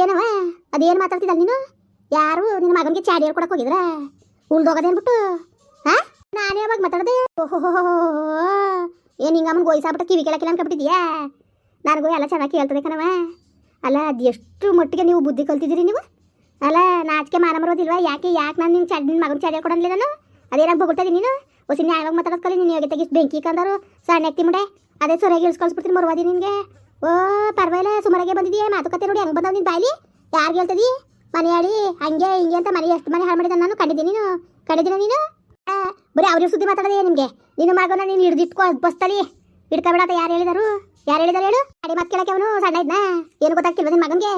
ಏನವ? ಅದೇನು ಮಾತಾಡ್ತಿದ್ದಲ್ಲ ನೀನು? ಯಾರು ನಿನ್ನ ಮಗನಿಗೆ ಚಾಡಿ ಹೇಳ್ಕೊಡಕ್ ಹೋಗಿದ್ರ? ಉಳ್ದೋಗದೇನ್ಬಿಟ್ಟು ಹಾ ನಾನು ಯಾವಾಗ ಮಾತಾಡದೆ? ಓಹೋ ಏನು ಹಿಂಗೆ ಅಮ್ಮನ ಗೋಯಿಸಾಬಿಟ್ಟು ಕಿವಿ ಕೇಳಕ್ಕಿಲ್ಲ ಅನ್ಕೊಬಿಟ್ಟಿದ್ಯಾ ನನಗೂ ಎಲ್ಲ ಚೆನ್ನಾಗಿ ಕೇಳ್ತದೆ ಕಣವ ಅಲ್ಲ ಅದು ಎಷ್ಟು ಮಟ್ಟಿಗೆ ನೀವು ಬುದ್ಧಿ ಕಲ್ತಿದ್ದೀರಿ ನೀವು? ಅಲ್ಲ, ನಾಚಿಕೆ ಮಾನ ಬರೋದಿಲ್ವಾ ಯಾಕೆ ಯಾಕೆ ನಾನು ನಿನ್ನ ಚಡ್ ನಿನ್ನ ಮಗನ ಚಾಡಿ ಹೇಳ್ಕೊಡಂಗಿಲ್ಲ ನಾನು? ಅದೇನಾಗ ಬೊಗಳ್ತದೆ ನೀನು? ಒಸಿನ ಯಾವಾಗ ಮಾತಾಡೋದು ಕಲಿ? ನೀನು ಯೋಗ್ಯತೆಗೆ ಬೆಂಕಿ ಕಂದರು ಸಣ್ಣ ಎತ್ತಿ ಮುಡೆ. ಅದೇ ಸೊರೆಗೆ ಇಳಿಸ್ಕೊಳ್ಸ್ಬಿಡ್ತೀನಿ ಮರುವಾದಿ ನಿನಗೆ. ಓ, ಪರವಾಗಿಲ್ಲ ಸುಮಾರಾಗೆ ಬಂದಿದ್ದೀಯ ಮಾತುಕತೆ ನೋಡಿ ಹೆಂಗೆ ಬಂದವ್ ನಿನ್ನ ಬಾಯಿಲಿ ಯಾರು ಹೇಳ್ತದಿ ಮನೆ ಹೇಳಿ ಹಂಗೆ ಹಿಂಗೆ ಅಂತ ಮನೆ ಎಷ್ಟು ಮನೆ ಹಾಳು ಮಾಡಿದ ನಾನು, ಕಂಡಿದ್ದೀನಿ ನೀನು. ಕಂಡಿದ್ದೀನ ನೀನು? ಬರೀ ಅವ್ರಿಗೆ ಸುದ್ದಿ ಮಾತಾಡೋದೇ ನಿಮಗೆ. ನಿನ್ನ ಮಗನ ನೀನು ಹಿಡ್ದಿಟ್ಕೋ ಬಸ್ತಲಿ. ಹಿಡ್ಕೊಬೇಡ ಯಾರು ಹೇಳಿದಾರು? ಯಾರು ಹೇಳಿದಾರು ಹೇಳು? ಚಾಡಿ ಮಾತು ಕೇಳಕ್ಕೆ ಅವನು ಸಣ್ಣ ಇದ್ನ? ಏನು ಗೊತ್ತಾಗ್ತಿಲ್ವ ನಿನ್ನ ಮಗನಿಗೆ?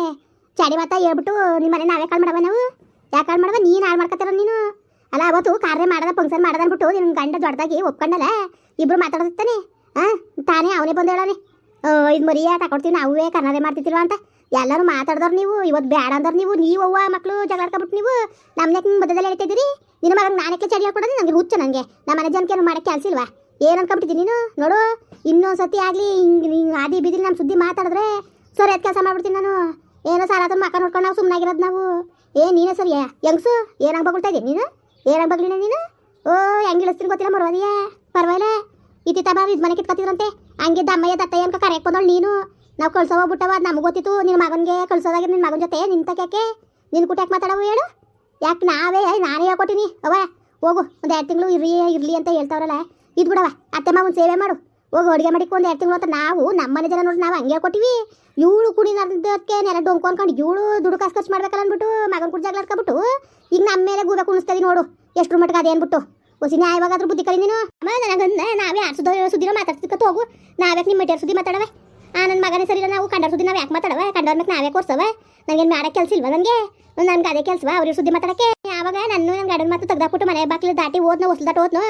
ಚಾಡಿ ಮಾತಾ ಹೇಳ್ಬಿಟ್ಟು ನಿಮ್ಮ ಮನೆ ನಾವೇ ಕಾಲ್ ಮಾಡವ ನಾವು? ಯಾಕೆ ಕಾಲ್ ಮಾಡವ? ನೀನು ಹಾಳು ಮಾಡ್ಕೊತಾರ ನೀನು? ಅಲ್ಲ, ಅವತ್ತು ಕಾರ್ಯ ಮಾಡದ ಫಂಕ್ಷನ್ ಮಾಡದ ಅಂದ್ಬಿಟ್ಟು ನಿನ್ನ ಗಂಡ ದೊಡ್ಡದಾಗಿ ಒಪ್ಕೊಂಡಲ್ಲ? ಇಬ್ರು ಮಾತಾಡೋದಿತ್ತಾನೆ? ಹಾಂ ತಾನೇ, ಅವನೇ ಬಂದು ಹೇಳಾನೆ. ಇದು ಮರಿಯ ತಗೊಡ್ತೀವಿ ನಾವೇ ಕನ್ನಡ ಮಾಡ್ತಿದ್ದಿಲ್ವ ಅಂತ? ಎಲ್ಲರೂ ಮಾತಾಡ್ದವ್ರು ನೀವು ಇವತ್ತು ಬೇಡ ಅಂದ್ರೆ ನೀವು ನೀವು ಅವ್ವ ಮಕ್ಕಳು ಜಗಳಾಡ್ಕೊಬಿಟ್ಟು ನೀವು ನಮ್ಮನೆ ಮಧ್ಯದಲ್ಲಿ ಹೇಳ್ತಿದ್ದೀರಿ ನಿನ್ನ ಮಗ ನಾನಕ್ಕೆ ಚಳಿ ಹಾಕೊಡೋದು ನನಗೆ ಹುಚ್ಚ ನನಗೆ ನಮ್ಮ ಮನೆ ಜನಕ್ಕೆ ಏನು ಮಾಡೋಕ್ಕೆ ಇಲ್ವಾ? ಏನು ಅನ್ಕೊಂಬಿಟ್ಟಿದ್ದೀನಿ ನೀನು? ನೋಡು ಇನ್ನೊಂದು ಸತಿ ಆಗಲಿ ಹಿಂಗೆ ಹಿಂಗೆ ಆದಿ ಬೀದಿಲಿ ನಮ್ಮ ಸುದ್ದಿ ಮಾತಾಡಿದ್ರೆ ಸರಿ ಅದು ಕೆಲಸ ಮಾಡ್ಬಿಡ್ತೀನಿ ನಾನು. ಏನೋ ಸರ್ ಆದ್ರೂ ಮಕ್ಕ ನೋಡ್ಕೊಂಡು ನಾವು ಸುಮ್ಮನಾಗಿರೋದು ನಾವು. ಏ, ನೀನೇ ಸರಿಯಾ ಹೆಂಗ್ಸು ಏನಾಗ ಬಗ್ಳ್ತಾ ಇದ್ದೀನಿ ನೀನು? ಏನಾಗ ಬಗ್ಲಿನ ನೀನು? ಓ, ಹೆಂಗೆ ಇಳಿಸ್ತೀನಿ ಗೊತ್ತಿಲ್ಲ ಮರವಾದಿಯಾ ಪರವಾಗಿಲ್ಲ. ಇತ್ತಿತ್ತ ಬಾ ಇದು ಮನೆ ಕಿತ್ಕೊತಿದ್ರಂತೆ. ಹಂಗೆ ದಮ್ಮಯ್ಯ ದತ್ತಯ್ಯ ಅಂತ ಕರೆಯಕ್ಕೆ ಬಂದಳು ನೀನು. ನಾವು ಕಳ್ಸೋ ಹೋಗ್ಬಿಟ್ಟವ ಅದು ನಮಗೆ ಗೊತ್ತಿತ್ತು ನಿನ್ನ ಮಗನಿಗೆ ಕಳ್ಸೋದಾಗಿ ನಿನ್ನ ಮಗನ ಜೊತೆ ನಿಂತಕ್ಯಾಕೆ ನಿನ್ನ ಕುಟ್ಯಾಕೆ ಮಾತಾಡವು ಹೇಳು. ಯಾಕೆ ನಾವೇ ನಾನೇ ಹೇಳ್ಕೊಟ್ಟಿನಿ. ಅವ ಹೋಗು, ಒಂದು ಎರಡು ತಿಂಗಳು ಇರ್ಲಿ ಇರಲಿ ಅಂತ ಹೇಳ್ತಾವ್ರಲ್ಲ. ಇದು ಬಿಡವ ಅತ್ತೆ ಸೇವೆ ಮಾಡು. ಹೋಗಿ, ಅಡುಗೆ ಮಾಡಿಕ್ಕೆ ಒಂದು ಎರಡು ತಿಂಗಳು ಅಂತ ನಾವು ನಮ್ಮ ಮನೆ ಜನ ನೋಡಿ ನಾವು ಹಂಗೆ ಕೊಟ್ಟಿವಿ ಇವಳು ಕುಡಿ ನಡೆದಕ್ಕೆ ನೆರೆ ಡೊಂಕು ಅನ್ಕೊಂಡು ಇವಳು ದುಡ್ಡು ಕಾಸು ಖರ್ಚು ಮಾಡ್ಬೇಕಲ್ಲ ಅಂದ್ಬಿಟ್ಟು, ಮಗನ ಕುಡ್ ಬಿಟ್ಟು ಈಗ ನಮ್ಮ ಮೇಲೆ ಗೂಬೆ ಕುಣಿಸ್ತದಿ ನೋಡು. ಎಷ್ಟು ಮಟ್ಟಿಗೆ ಅದೇ ಅನ್ಬಿಟ್ಟು ಹೊಸಿ ಯಾವಾಗಾದ್ರೂ ಬುದ್ಧಿ ಕಲಿ ನೀನು ಅಮ್ಮ ನನಗಂದ ನಾವೇ ಯಾರು ಸುದ್ದಿ ಸುದ್ದಿನ ಮಾತಾಡ್ತಿಕ್ಕ ಹೋಗು ನಾವ್ಯಾಕೆ ನಿಮ್ಮ ಮಟ್ಟಿಯರ್ ಸುದ್ದಿ ಮಾತಾಡವೆ? ಆ ನನ್ನ ಮಗನೇ ಸರಿ ನಾವು ಕಂಡರ ಸುದ್ದಿ ನಾವು ಯಾಕೆ ಮಾತಾಡವ? ಕಂಡವ್ರ ಮೇಲೆ ನಾವೇ ಕೊಡ್ಸವ ನನಗೇನು ಮಾಡಕ್ಕೆ ಕೆಲಸ ಇಲ್ವಾ ನನಗೆ ನನ್ಗೆ ಅದೇ ಕೆಲಸವ, ಅವ್ರಿಗೆ ಸುದ್ದಿ ಮಾತಾಡಕ್ಕೆ? ಯಾವಾಗ ನನ್ನ ನನ್ನ ಗಂಡನ ಮಾತು ತೆಗ್ದಾಕ್ಬಿಟ್ಟು ಮನೆ ಬಾಕ್ಲು ದಾಟಿ ಹೋದ್ನ ಹೊಸ್ಲು ದಾಟಿ ಹೋದ್ನು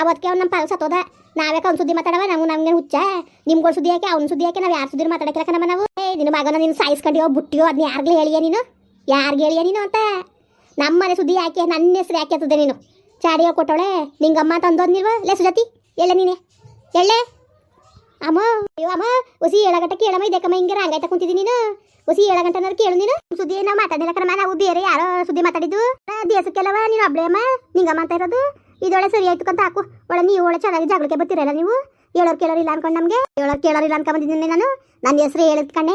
ಅವತ್ತಿಗೆ ಅವ್ನು ನಮ್ಮ ಪಾಲ್ ಸತ್ತೋದ. ನಾವ್ಯಾಕೆ ಅವ್ನ ಸುದ್ದಿ ಮಾತಾಡವ? ನಾವು ನಮ್ಗೆ ಹುಚ್ಚ. ನಿಮ್ಗಳು ಸುದ್ದಿ ಯಾಕೆ, ಅವ್ನ ಸುದ್ದಿ ಯಾಕೆ ನಾವು ಯಾರು ಸುದ್ದಿ ಮಾತಾಡಕ್ಕೆ ನಮ್ಮ ನಾವು? ಏ ನಿನ್ನ ಮಗನ ನೀನು ಸಾಯಿಸ್ಕೊಂಡಿಯೋ, ಬುಟ್ಟಿಯೋ ಅದನ್ನ ಯಾರಿಗೂ ಹೇಳಿಯ ನೀನು? ಯಾರಿಗೆ ಹೇಳಿಯ ನೀನು ಅಂತ? ನಮ್ಮ ಮನೆ ಸುದ್ದಿ ಯಾಕೆ ನನ್ನ ಹೆಸರು ಯಾಕೆ ಅಂತದೆ ನೀನು? ಚಾಡಿಯೋ ಕೊಟ್ಟವಳೆ, ನಿಂಗಮ್ಮ ತಂದೋದ್ ನೀಲ್ವ ಲೇ ಸುಜಾತಿ, ಎಲ್ಲ ನೀನೆ? ಎಳ್ಳೆ ಅಮ್ಮ, ಅಯ್ಯೋ ಅಮ್ಮ ಹೊಸಿ ಏಳಗಂಟ ಕೇಳಮ್ಮ, ಇದಕ್ಕಮ್ಮ ಹಿಂಗೆ ರಂಗಾಯ್ತ ಕುಂತಿದ್ದೀನಿ ನೀನು. ಹೊಸಿ ಏಳಗಂಟನಾರು ಕೇಳು ನೀನು. ಸುದ್ದಿ ನಾವು ಮಾತಾಡಿಲ್ಲ ಕಣಮ್ಮ, ನಾವು ಬೇರೆ ಯಾರೋ ಸುದ್ದಿ ಮಾತಾಡಿದ್ದು. ದೇಶಕ್ಕೆಲ್ಲವ, ನೀನು ಒಬ್ಳೆ ಅಮ್ಮ ನಿಂಗಮ್ಮ ಅಂತ ಇರೋದು. ಇದೊಳೆ ಸರಿ ಆಯ್ತು ಅಂತ ಹಾಕು. ಒಳ್ಳೆ ನೀವು ಒಳ್ಳೆ ಚೆನ್ನಾಗಿ ಜಗಳಕ್ಕೆ ಬರ್ತೀರಲ್ಲ ನೀವು? ಹೇಳೋರು ಕೇಳೋರಿಲ್ಲ ಅನ್ಕೊಂಡು ನಮಗೆ? ಹೇಳೋರು ಕೇಳೋರಿಲ್ಲ ಅನ್ಕೊಂಬಂದಿದ್ದೀನಿ ನಾನು. ನನ್ನ ಹೆಸರು ಹೇಳಿದ ಕಣೆ.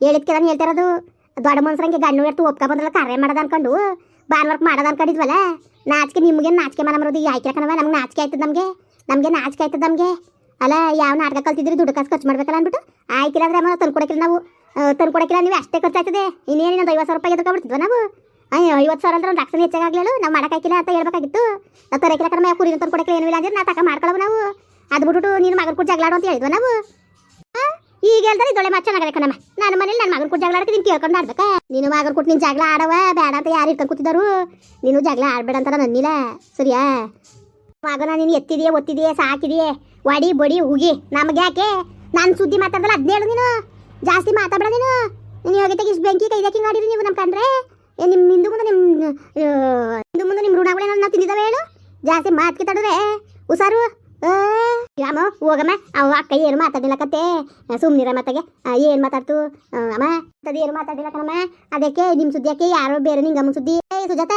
ಹೇಳಿದ್ಕೆ ನಾನು ಹೇಳ್ತಾ ದೊಡ್ಡ ಮನ್ಸರಂಗೆ ಗಣ್ಣು ಎತ್ತು ಒಪ್ಕ ಬಂದ್ರಲ್ಲ, ಕಾರ್ಯ ಮಾಡೋದು ಅನ್ಕೊಂಡು. ಭಾನುವಾರಕ್ಕೆ ಮಾಡೋದು ಅನ್ಕೊಂಡಿದ್ವಲ್ಲ? ನಾಚಿಕೆ ನಿಮಗೆ ನಾಚಿಕೆ ಮನ ಬರೋದು ಯಾಕೆ ಕಣವ ನಮ್ಗೆ ನಾಚಿಕೆ ಆಯ್ತದ ನಮಗೆ? ನಮಗೆ ನಾಚಿಕೆ ಆಯ್ತದ ನಮಗೆ? ಅಲ್ಲ, ಯಾವ ನಾಟಕ ಕಲ್ತಿದ್ರಿ? ದುಡ್ಡು ಕಾಸು ಖರ್ಚು ಮಾಡ್ಬೇಕಲ್ಲ ಅಂದ್ಬಿಟ್ಟು? ಆಯ್ಕಿಲ್ಲ ಅಂದ್ರೆ ಅಮ್ಮ ತಂದು ನಾವು. ತಂದು ನೀವು ಅಷ್ಟೇ ಖರ್ಚಾಗ್ತದೆ ಇನ್ನೇನು ಒಂದು ಐವತ್ತು ಸಾವಿರ ರೂಪಾಯಿ ಎದ್ಕೊಬಿಡ್ತಿದ್ವ ನಾವು? ಅಯ್ಯೋ ಐವತ್ತು ಸಾವಿರ ಅಂದ್ರೆ ಒಂದು ಲಕ್ಷಣ ಹೆಚ್ಚಾಗಲಿಲ್ಲ ನಾವು ಮಾಡೋಕ್ಕಾಗಿಲ್ಲ ಅಂತ ಹೇಳ್ಬೇಕಾಗಿತ್ತು. ನಾವು ತರಕಿಲ್ಲ ಕಡಿಮೆ ಕುರಿ ತಂದು ಕೊಡಕ್ಕಿಲ್ಲ ಏನೂ ಇಲ್ಲ ಅಂದ್ರೆ ನಾ ತಕ ಮಾಡ್ಕೊಳ್ಳೋವು ನಾವು. ಅದು ಬಿಟ್ಬಿಟ್ಟು ನೀನು ಮಗನ ಕೂಡ ಜಗಳಾಡು ಅಂತ ಹೇಳಿದ್ವ ನಾವು? ಈಗ ಹೇಳ್ತಾರೆ ಇದೊಳೆ ಮಚ್ಚ ನಗರ ನಮ್ಮ. ನನ್ನ ಮನೇಲಿ ನನ್ನ ಮಗನ ಕೂಡ ಜಗಳ ಆಡಕ್ಕೆ ನೀನು ಕೇಳ್ಕೊಂಡು ಆಡ್ಬೇಕಾ? ನೀನು ಮಗನ ಕೊಟ್ಟು ನೀನು ಜಗಳ ಆಡವ, ಬೇಡ ಅಂತ ಯಾರು ಇಟ್ಕೊಂಡು ಕೂತಿದ್ದಾರು ನೀನು ಜಗಳ ಆಡಬೇಡ ಅಂತ ನನ್ನಿಲ್ಲ ಸರಿಯಾ? ಮಗನ ನೀನು ಎತ್ತಿದೆಯೇ, ಒತ್ತಿದೆಯೇ, ಸಾಕಿದೆಯೇ? ವಡಿ, ಬಡಿ ಹುಗಿ ನಮಗೆ ಯಾಕೆ? ನಾನು ಸುದ್ದಿ ಮಾತಾಡಲ್ಲ ಹದಿನೇಳು ನೀನು. ಜಾಸ್ತಿ ಮಾತಾಡಬೇಡ ನೀನು. ನೀನು ಯೋಗ್ಯತೆ ಇಷ್ಟು ಬೆಂಕಿ ಕೈದಾಕಿ ಮಾಡಿದ್ರಿ ನೀವು ನಮ್ಮ ಕಂಡ್ರೆ ನಿಮ್ಮ ಹಿಂದೂ ಮುಂದೆ ನಿಮ್ಮ ಹಿಂದೂ ಮುಂದೆ ನಿಮ್ಮ ಋಣಗಳೇನೋ ನಾವು ತಿಂದಿದ್ದಾವೆ ಹೇಳು. ಜಾಸ್ತಿ ಮಾತು ಕಿತ್ತಾಡಿದ್ರೆ ಹುಷಾರು. ರಾಮ, ಹೋಗಮ್ಮ. ಅವ ಅಕ್ಕ ಏನು ಮಾತಾಡಿಲ್ಲ ಕತೆ ಸುಮ್ಮನಿರ ಮತ್ತಗೆ ಏನು ಮಾತಾಡ್ತು? ಅಮ್ಮ ಅದು ಏನು ಮಾತಾಡಿಲ್ಲ ಕಣಮ್ಮ. ಅದಕ್ಕೆ ನಿಮ್ಮ ಸುದ್ದಿಯಕ್ಕೆ ಯಾರೋ ಬೇರೆ ನಿಂಗಮ್ಮ ಸುದ್ದಿ. ಏ, ಸುಜಾತ,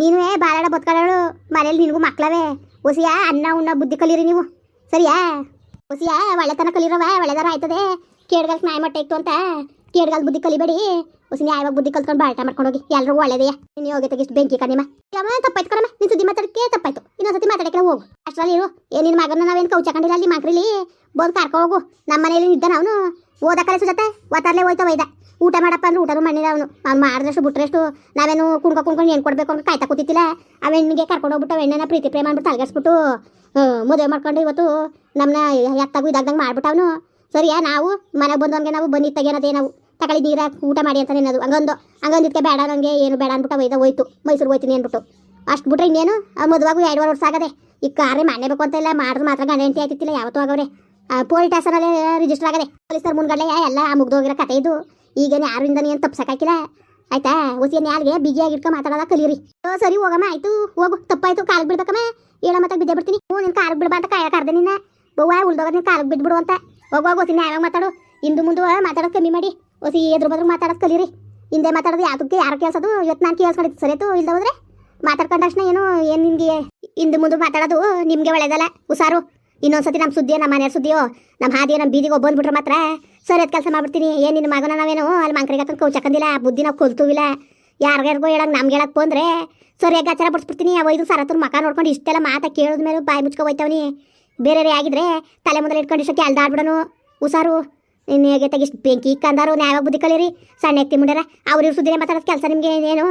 ನೀನು ಬಾಳಾಡ ಬದುಕಾಡೋಳು. ಮನೇಲಿ ನಿನಗೂ ಮಕ್ಕಳವೇ ಹೊಸಿಯಾ ಅನ್ನ ಉಣ್ಣ ಬುದ್ಧಿ ಕಲಿರಿ ನೀವು. ಸರಿಯಾ? ಹೊಸಿಯಾ ಒಳ್ಳೆತನ ಕಲೀರವ ಒಳ್ಳೆದಾರ ಆಯ್ತದೆ. ಕೇಡ್ಗಲ್ಕ್ ನಾಯಿ ಮಟ್ಟ ಇತ್ತು ಅಂತ. ಕೇಡ್ಗಲ್ ಬುದ್ಧಿ ಕಲಿಬೇಡಿ. ಹೊಸ ನ್ಯಾಯವಾಗಿ ಬುದ್ಧಿ ಕಲ್ತ್ಕೊಂಡು ಬಾಳ್ಟ ಮಾಡ್ಕೊಂಡು ಹೋಗಿ. ಎಲ್ಲರೂ ಒಳ್ಳೆದೆಯಾ ನೀನು ಹೋಗಿ ತೆಗಿಷ್ಟು ಬೆಂಕಿ ಕಣಿಮ ಯಮ್ಮ ತಪ್ಪಾಯ್ತು ಕಣಮ್ಮ. ನಿನ್ ಸುದ್ದಿ ಮಾತಾಡಕ್ಕೆ ತಪ್ಪಾಯ್ತು. ಇನ್ನೊಂದ್ಸತಿ ಮಾತಾಡಕ್ಕೆ ಹೋಗು. ಅಷ್ಟರಲ್ಲಿ ಇರು. ಏ ನಿನ್ನ ಮಗನ ನಾವೇನು ಕೌಚಕೊಂಡಿಲ್ಲ ಅಲ್ಲಿ ಮಾಡ್ರಿ ಬಂದು ಕಾರ್ಕೊ ಹೋಗು. ನಮ್ಮ ಮನೇಲಿ ಇದ್ದಾನ ಅವನು. ಓದಕ್ಕಲೆ ಸುಜತೆ. ಒತ್ತಾರ್ಲೆ ಹೋಯ್ತಾ ಒಯ್ದ. ಊಟ ಮಾಡಪ್ಪ ಅಂದ್ರೆ ಊಟನೂ ಮಾಡಿದ ಅವನು. ಅವ್ನು ಮಾಡಿದಷ್ಟು ಬಿಟ್ರಷ್ಟು ನಾವೇನು ಕುಣ್ಕೊ ಕುಣ್ಕೊಂಡು ಏನು ಕೊಡಬೇಕು ಅಂತ ಕಾಯ್ತಾ ಕೂತಿತ್ತಿಲ್ಲ ಆ ಹೆಣ್ಣಿಗೆ ಕರ್ಕೊಂಡು ಹೋಗ್ಬಿಟ್ಟು ಎಣ್ಣೆನ ಪ್ರೀತಿ ಪ್ರೇಮ ಮಾಡ್ಬಿಟ್ಟು ತಲೆಗೆಸ್ಬಿಟ್ಟು ಮದುವೆ ಮಾಡ್ಕೊಂಡು ಇವತ್ತು ನಮ್ಮನ್ನ ಎತ್ತಾಗೂ ಇದಾಗ್ದಂಗೆ ಮಾಡ್ಬಿಟ್ಟು ಅವನು ಸರಿಯಾ, ನಾವು ಮನೆಗೆ ಬಂದವನಿಗೆ ನಾವು ಬನ್ನಿ ತೆಗೆನದೇ ನಾವು. ತಗೊಳ್ಳಿ ನೀರ ಊಟ ಮಾಡಿ ಅಂತ ನಿನ್ನದು. ಹಂಗೊಂದು ಹಂಗೊಂದಿದ್ಕೆ ಬೇಡ ನನಗೆ ಏನು ಬೇಡ ಅಂದ್ಬಿಟ್ಟು ಒಯ್ದ ಹೋಯ್ತು. ಮೈಸೂರು ಹೋಯ್ತೀನಿ ಅಂದ್ಬಿಟ್ಟು. ಅಷ್ಟು ಬಿಟ್ರೆ ಇನ್ನೇನು? ಮದುವಾಗೂ ಎರಡುವರೆ ವರ್ಷ ಆಗದೆ. ಈ ಕಾರ್ಯ ಮಾಡಲೇಬೇಕು ಅಂತ ಇಲ್ಲ, ಮಾಡಿದ್ರೆ ಮಾತ್ರ ಗಂಡ ಹೆಂಡತಿ ಆಯ್ತಿತ್ತಿಲ್ಲ ಯಾವತ್ತೂ ಆಗವ್ರೆ. ಪೊಲೀಸ್ ಸ್ಟೇಷನಲ್ಲಿ ರಿಜಿಸ್ಟರ್ ಆಗದೆ. ಪೊಲೀಸರು ಮುಂದ್ಗಡೆ ಎಲ್ಲ ಮುಗ್ದೋಗಿರೋ ಕತೆ ಇದು. ಈಗೇನು ಯಾರಿಂದ ಏನು ತಪ್ಸಕ್ಕಾಕಿಲ್ಲ? ಆಯ್ತಾ? ಹೊಸಿಯ ಯಾರಿಗೆ ಬಿಗಿಯಾಗಿ ಇಟ್ಕೊಂಡು ಮಾತಾಡೋದ ಕಲೀರಿ. ಓ, ಸರಿ, ಹೋಗಮ್ಮ, ಆಯ್ತು. ಹೋಗು. ತಪ್ಪಾಯ್ತು, ಕಾಲಿಗೆ ಬಿಡ್ಬೇಕಮ್ಮ. ಹೇಳ ಮತ್ತೆ ಬಿದ್ದೆ ಬಿಡ್ತೀನಿ. ಹ್ಞೂ ನಿನ್ನ ಕಾಲಿಗೆ ಬಿಡ್ಬಾ ಅಂತ ಕಾಯ ಕರ್ದೆ ನಿನ್ನ. ಬೌವಾ ಉಳ್ದೋಗ ನೀನು ಕಾಲಿಗೆ ಬಿದ್ದುಬಿಡು ಅಂತ. ಹೋಗುವಾಗ ಹೋಗ್ತೀನಿ ಯಾವಾಗ ಮಾತಾಡು. ಇಂದು ಮುಂದೆ ಮಾತಾಡೋದು ಕಮ್ಮಿ ಮಾಡಿ. ಹೊಸಿ ಎದ್ರ ಬದ್ರ ಮಾತಾಡೋದು ಕಲೀರಿ. ಹಿಂದೆ ಮಾತಾಡೋದು ಯಾವ್ದಕ್ಕೆ ಯಾರು ಕೇಳಿಸೋದು? ಇವತ್ತು ನಾನು ಕೇಳಿಸ್ಕೊಂಡಿದ್ದು ಸರಿತು ಇಲ್ದ ಹೋದ್ರೆ ಮಾತಾಡ್ಕೊಂಡಕ್ಷಣ ಏನು ಏನು ನಿಮಗೆ ಹಿಂದೆ ಮುಂದೆ ಮಾತಾಡೋದು ನಿಮಗೆ ಒಳ್ಳೇದಲ್ಲ. ಹುಷಾರು. ಇನ್ನೊಂದ್ಸತಿ ನಮ್ಮ ಸುದ್ದಿಯೋ ನಮ್ಮ ಮನೆಯ ಸುದ್ದಿಯೋ ನಮ್ಮ ಹಾದಿಯೋ ನಮ್ಮ ಬೀದಿಗೆ ಒಬ್ಬಂದ್ಬಿಟ್ರೆ ಮಾತ್ರ ಸರಿ ಅದು ಕೆಲಸ ಮಾಡ್ಬಿಡ್ತೀನಿ. ಏನು ನಿನ್ನ ಮಗನ ನಾವೇನು? ಅಲ್ಲಿ ಮಂಕ್ರಿಗೆ ಹಾಕೊಂಡು ಕೌಚಕ್ಕಂದಿಲ್ಲ ಬುದ್ಧಿ ನಾವು ಕೊಲ್ತುವಿಲ್ಲ. ಯಾರ್ಗ್ಯಾರಿಗೂ ಹೇಳಕ್ ನಮ್ಗೆ ಹೇಳಕ್ಕೆ ಬಂದ್ರೆ ಸರಿಯಾಗಿ ಅವ ಇದು ಸರತ್ರ ಮಕ ನೋಡ್ಕೊಂಡು ಇಷ್ಟೆಲ್ಲ ಮಾತಾ ಕೇಳಿದ ಮೇಲೆ ಬಾಯಿ ಮುಚ್ಕೊ ಹೋಯ್ತವನಿ. ಬೇರೆ ಆಗಿದ್ರೆ ತಲೆ ಮೊದಲು ಇಟ್ಕೊಂಡು ಇಷ್ಟಕ್ಕೆ ಅಲ್ದಾಡ್ಬಿಡೋನು. ಹುಷಾರು. ಇನ್ನು ಹೇಗೆ ಇಷ್ಟು ಬೆಂಕಿ ಕಂದಾರು ನ್ಯಾಯ ಬುದ್ಧಿ ಕಲೀರಿ. ಸಣ್ಣ ಎಕ್ತಿ ಮುಂಡ್ಯಾರ ಇವ್ರ ಸುದ್ದಿನೇ ಮಾತಾಡೋದು ಕೆಲಸ ನಿಮಗೆ ಏನು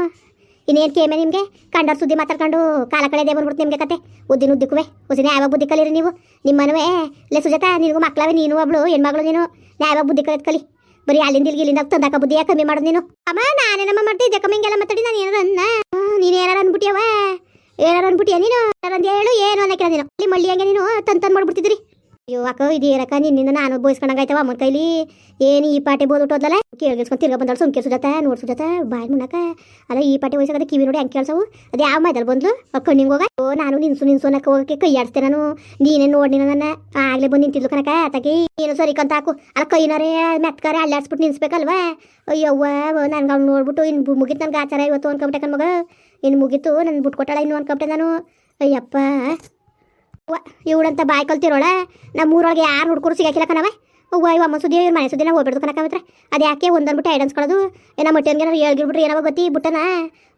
ಇನ್ನೇನು ಕೇಮೆ ನಿಮಗೆ? ಕಂಡರ್ ಸುದ್ದಿ ಮಾತಾಡ್ಕೊಂಡು ಕಾಲ ಕಳೆದೇ ಬಂದ್ಬಿಡ್ತು ನಿಮಗೆ ಕತೆ. ಉದ್ದಿನ ಉದ್ದಿಕ್ಕುವೆ ಉಸಿನ ಯಾವಾಗ ಬುದ್ಧಿ ಕಲೀರಿ ನೀವು. ನಿಮ್ಮನವೇ, ಲೇ ಸುಜಾತ, ನಿನಗೂ ಮಕ್ಕಳವೇ ನೀನು ಒಬ್ಳು, ಹೆಣ್ಮಗಳು ನೀನು. ನ್ಯಾಯವಾಗ ಬುದ್ಧಿ ಕಲಿಯೋದು ಕಲಿ. ಬರೀ ಅಲ್ಲಿಂದ ಇಲ್ಲಿಗೆ ಇಲ್ಲಿಂದ ತಂದಾಕ ಬುದ್ಧಿಯ ಕಮ್ಮಿ ಮಾಡೋದು ನೀನು. ಅಮ್ಮ ನಾನೇನಮ್ಮ ಮಾಡ್ತಿದ್ದೆ ಕಮ್ಮಿ ಹಿಂಗೆಲ್ಲ ಮಾತಾಡಿ, ನಾನು ಏನಾರ ಅನ್ನ? ನೀನು ಏನಾರ ಅಂದ್ಬಿಟ್ಟಿಯವ ಏನಾರ ಅಂದ್ಬಿಟ್ಟಿಯ ನೀನು? ಏನಾರ ಹೇಳು, ಏನು ಅನ್ನಕ್ಕಿಲ್ಲ ನೀನು. ಅಲ್ಲಿ ಮಳ್ಳಿ ಹಂಗೆ ನೀನು ತಂದು ತಂದು ಮಾಡ್ಬಿಡ್ತಿದ್ರಿ. ಅಯ್ಯೋ ಅಕ್ಕ ಇದು ಏನಕ್ಕ ನಿನ್ನಿಂದ ನಾನು ಬೋಯಿಸ್ಕೊಂಡಂಗಾಯ್ತವ ಅಮ್ಮನ ಕೈಲಿ ಏನು ಈ ಪಾಟಿ ಬೋದ್ಬಿಟ್ಟೋದಲ್ಲ ಕೇಳಿಸ್ಕೊಂಡು ತಿರ್ಗ ಬಂದಳು ಸುಮ್ಕೆ ಸುಜಾತ, ನೋಡ್ ಸುಜಾತ, ಬಾಯ್ ಮುನ್ನಕ ಅಲ್ಲ, ಈ ಪಾಟಿ ವಯಸ್ಸಾಗದ ಕಿವಿ ನೋಡಿ ಹಂಗೆ ಕೇಳ್ಸವು. ಅದೇ ಯಾವ ಮೈದಲ್ಲಿ ಬಂದ್ಲು? ಕಣ್ಣಿಂಗ್ ಹೋಗ. ಓ, ನಾನು ನಿನ್ಸು ನಿನ್ಸು ಅನ್ನಕ್ಕೆ ಹೋಗಕ್ಕೆ ಕೈ ಆಡಿಸ್ತೆ ನಾನು. ನೀನೇ ನೋಡಿ ನನ್ನ. ಆಗ್ಲೇ ಬಂದು ನಿಂತಿದ್ಲು ಕನಕ ಆತಕಿ. ಏನು ಸರಿ ಕಂತ ಹಾಕು. ಅಲ್ಲ, ಕೈನಾರೇ ಮೆತ್ಕಾರೆ ಅಲ್ಲಾಡ್ಸ್ಬಿಟ್ಟು ನಿನ್ಸ್ಬೇಕಲ್ವಾ ಅಯ್ಯವ್ವ, ನನ್ಗೆ ಅವ್ನು ನೋಡ್ಬಿಟ್ಟು ಇನ್ನು ಮುಗಿತು ನನ್ಗೆ ಆಚಾರ ಇವತ್ತು ಅನ್ಕೊಂಬಿಟ್ಟೆ ಕನ್ ಮಗ. ಇನ್ನು ಮುಗೀತು ನನ್ನ ಬಿಟ್ಕೊಟ್ಟಾಳ ಇನ್ನು ಅನ್ಕೊಂಬಿಟ್ಟೆ ನಾನು. ಅಯ್ಯಪ್ಪ. ಇವಳಂತ ಬಾಯ್ ಕಲ್ತಿರೋಳ? ನಮ್ಮ ಊರೊಳಗೆ ಯಾರು ಹುಡ್ಕರು ಸಿಗಾಕಿಲ್ಲ ಕಣವ ಹೋಗುವ ಅಮ್ಮ ಸುದ್ದಿ ಇವ್ರ ಮನೆ ಸುದ್ದಿನ ಹೋಗ್ಬಿಡ್ದು ಕನಕ ಅದು ಯಾಕೆ ಒಂದನ್ಬಿಟ್ಟು ಐಡ್ ಅನ್ಸ್ಕೊಳ್ಳೋದು ಏನೋ ಮಟ್ಟೆನ್ಗೆ ಹೇಳ್ಗಿರ್ಬಿಟ್ರೆ ಏನೋ ಗೊತ್ತಿ? ಬಿಟ್ಟನ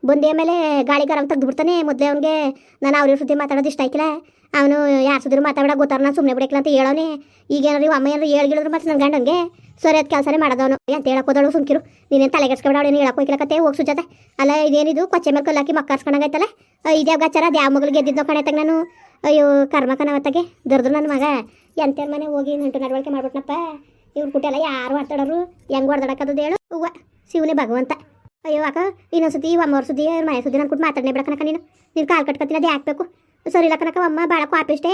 ಬಂದಿಯ ಮೇಲೆ ಗಾಳಿ ಗರಂ ತೆಗ್ದು ಬಿಡ್ತಾನೆ ಮೊದಲೇ ಅವ್ನಿಗೆ ನಾನು ಅವ್ರ ಸುದ್ದಿ ಮಾತಾಡೋದು ಇಷ್ಟ ಆಯ್ಕಿಲ್ಲ. ಅವನು ಯಾರು ಸುದ್ದಿ ಮಾತಾಡೋ ಗೊತ್ತಾರ, ನಾನು ಸುಮ್ಮನೆ ಬಿಡಕ್ಕಿಲ್ಲ ಅಂತ ಹೇಳೋನೆ. ಈಗ ಏನಾರು ಇವ್ ಅಮ್ಮ ಏನಾರು ಹೇಳ್ಗಿಳಿದ್ರು ಮತ್ತೆ ನನ್ನ ಗಂಡನಿಗೆ? ಸರಿ, ಅದು ಕೆಲಸನೇ ಮಾಡೋದವನು. ಅಂತ ಹೇಳಕ್ಕೆ ಹೋದಳು ಸುಮ್ಕಿರು. ನೀನೇನು ತಲೆಗೆಡ್ಸ್ಕೊಬೇಡ ಏನು ಹೇಳಕ್ಕೆ ಹೋಗಿಲ್ಲ ಕತೆ. ಹೋಗಿ ಸುಜಾತೆ. ಅಲ್ಲ, ಇದೇನಿದು? ಕೊಚ್ಚೆ ಮೇಲೆ ಕಲ್ಲಾಕಿ ಮಕ್ಕಾರ್ಸ್ಕೊಂಡಾಗೈತಲ್ಲ ಇದ್ಯಾವ ಗಾಚಾರ? ಅದು ಯಾವ ಮಗಳು ಗೆದ್ದಿದ್ದೋ ಕಣೆ ನಾನು ಅಯ್ಯೋ ಕರ್ಮಕನ ಅವತ್ತಾಗೆ ದರ್ದು ನನ್ನ ಮಗ. ಎಂತ ಮನೆ ಹೋಗಿ ನಂಟು ನಡವಳಿಕೆ ಮಾಡ್ಬಿಟ್ನಪ್ಪ? ಇವ್ರು ಕುಟೆಲ್ಲ ಯಾರು ಹೊಡ್ತಾಡೋರು ಹೆಂಗ್ ಹೊಡೆದಾಡಕ್ಕದು ಹೇಳು? ಹೂವ ಶಿವನೇ ಭಗವಂತ. ಅಯ್ಯೋ, ಅಕ್ಕ, ಇನ್ನೊಂದ್ಸತಿ ಅಮ್ಮವ್ರ ಸುದ್ದಿ ಅವ್ರ ಮನೆ ಸುದ್ದಿ ಅನ್ಕೊಟ್ಟು ಮಾತಾಡಲೇ ಬಿಡಕನಕ ನೀನು. ನೀನು ಕಾಲು ಕಟ್ಕೊತೀನಿ ಅದೇ ಹಾಕ್ಬೇಕು ಸರಿ ಇಲ್ಲ ಕನಕ ಅಮ್ಮ ಭಾಳ ಕಾಪಿಷ್ಟೇ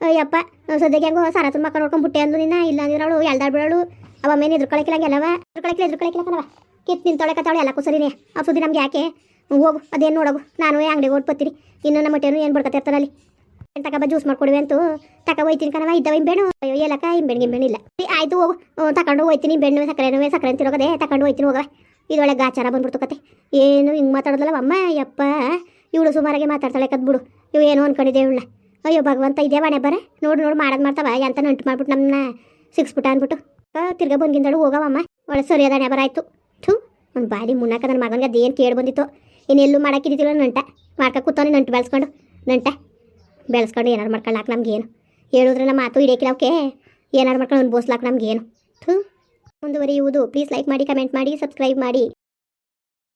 ಅಯ್ಯಪ್ಪ, ಸದ್ಯಕ್ಕೆ ಹೆಂಗೋ ಸರತನ ಮಕ್ಕ ನೋಡ್ಕೊಂಡು ಬುಟ್ಟೆ ಅಂದು ನಿನ್ನ ಇಲ್ಲ ಅಂದ್ರೆ ಅವಳು ಎಲ್ದಾಡ್ಬಿಡೋಳು ಅವಮ್ಮೇನು ಇದ್ರ ಕಳಕಿಲ್ಲ ಇದ್ರ ಕಳಕಿಲ್ಲ ಕಣವ. ಕಿತ್ ನಿನ್ ಕತ್ತಾವಳೆ ಎಲ್ಲಕ್ಕೂ ಸರಿನೇ. ಆ ಸುದ್ದಿ ನಮ್ಗೆ ಯಾಕೆ? ಹೋಗು, ಅದೇನು ನೋಡೋಗು. ನಾನು ಅಂಗಡಿಗೆ ಓಟ್ ಬತ್ತೀನಿ. ಇನ್ನು ನಮ್ಮ ಮಟ್ಟೇನು ಏನು ಬಡ್ಕತ್ತಿರ್ತಾನೆ ಅಲ್ಲಿ? ತಕಬ ಜ್ಯೂಸ್ ಮಾಡ್ಕೊಡುವೆ ಅಂತೂ ತಕ ಹೋಯ್ತೀನಿ ಕಣವ ಇದ್ದವ ಇಂಬೆಣ್ಣು ಅಯ್ಯೋ, ಏಲಕ್ಕ ಇಂಬೆಣ್ ಗಿಂಬೆಣ್ ಇಲ್ಲ ಆಯ್ತು ತಕೊಂಡು ಹೋಯ್ತೀನಿ, ಬೆಣ್ಣು ಸಕ್ಕರೆನೂ ಸಕ್ಕರೆ ತಿರೋಗದೆ ತಕೊಂಡು ಹೋಯ್ತೀನಿ ಹೋಗವ ಇದೊಳಗೆ ಗಾಚಾರ ಬಂದ್ಬಿಡ್ತು ಕತೆ. ಏನು ಹಿಂಗೆ ಮಾತಾಡೋದಲ್ಲ ಅಮ್ಮ? ಯಪ್ಪ, ಇವಳು ಸುಮಾರಾಗೆ ಮಾತಾಡ್ತಾಳೆ, ಕದ್ಬಿಡು. ಇವು ಏನೋ ಅನ್ಕೊಂಡಿದ್ದೆ ಇವಳನ್ನ. ಅಯ್ಯೋ, ಭಗವಂತ, ಇದೆ ಬಣೆ ಬರ. ನೋಡಿ ನೋಡಿ, ಮಾಡೋದು ಮಾಡ್ತಾವ. ಎಂತ ನಂಟು ಮಾಡ್ಬಿಟ್ಟು ನಮ್ಮನ್ನ ಸಿಕ್ಸ್ಬಿಟ್ಟ ಅಂದ್ಬಿಟ್ಟು. ತಿರ್ಗಾ ಬಂದಿಂದಳು ಹೋಗವಮ್ಮ ಒಳ್ಳೆ ಸರಿ ಅದಾಣೆ ಬರಾಯ್ತು ಥೂ ಒಂದು ಬಾಡಿ ಮುನ್ನಾಕ ನನ್ನ ಮಗನಿಗೆ ಅದೇನು ಕೇಳಿ ಬಂದಿತ್ತು. ಇನ್ನೆಲ್ಲೂ ಮಾಡೋಕ್ಕಿದ್ದಿಲ್ಲ ನಂಟ. ಮಾಡ್ಕ ಕೂತವನಿ ನಂಟು ಬೆಳೆಸ್ಕೊಂಡು. ನಂಟ. ಬೆಳೆಸ್ಕೊಂಡು ಏನಾರು ಮಾಡ್ಕೊಳ್ಳಾಕ ನಮ್ಗೇನು. ಹೇಳಿದ್ರೆ ನಮ್ಮ ಮಾತು ಹಿಡಿಯಕ್ಕಿಲ್ಲ ಅವಕ್ಕೆ ಏನಾರು ಮಾಡ್ಕೊಂಡು ಅನ್ಬೋಸ್ಲಾಕ ನಮ್ಗೇನು. ಥೂ. ಮುಂದುವರಿಯುವುದು. ಪ್ಲೀಸ್ ಲೈಕ್ ಮಾಡಿ ಕಮೆಂಟ್ ಮಾಡಿ ಸಬ್ಸ್ಕ್ರೈಬ್ ಮಾಡಿ.